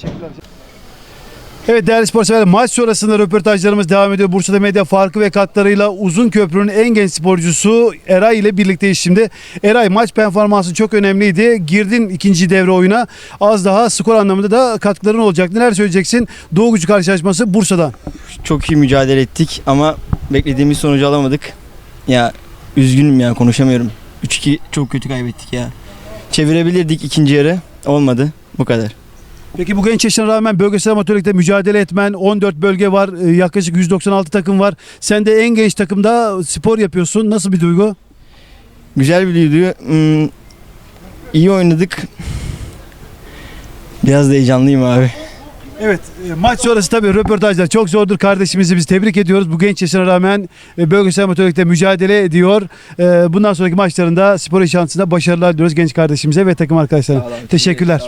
Teşekkürler. Evet değerli spor severler maç sonrasında röportajlarımız devam ediyor. Bursa'da medya farkı ve katlarıyla uzun köprünün en genç sporcusu Eray ile birlikteyiz şimdi. Eray maç performansı çok önemliydi. Girdin ikinci devre oyuna. Az daha skor anlamında da katkıların olacak. Neler söyleyeceksin? Doğu Gücü karşılaşması Bursa'da. Çok iyi mücadele ettik ama beklediğimiz sonucu alamadık. Ya üzgünüm ya konuşamıyorum. 3-2 çok kötü kaybettik ya. Çevirebilirdik ikinci yarı. Olmadı. Bu kadar. Peki bu genç yaşına rağmen bölgesel amatörlükte mücadele etmen 14 bölge var. e, Yaklaşık 196 takım var. Sen de en genç takımda spor yapıyorsun. Nasıl bir duygu? Güzel bir duygu. Hmm, iyi oynadık. Biraz da heyecanlıyım abi. Evet e, maç sonrası tabii röportajlar çok zordur kardeşimizi biz tebrik ediyoruz. Bu genç yaşına rağmen e, bölgesel amatörlükte mücadele ediyor. E, Bundan sonraki maçlarında spor şansında başarılar diliyoruz genç kardeşimize ve takım arkadaşlarına. Teşekkürler.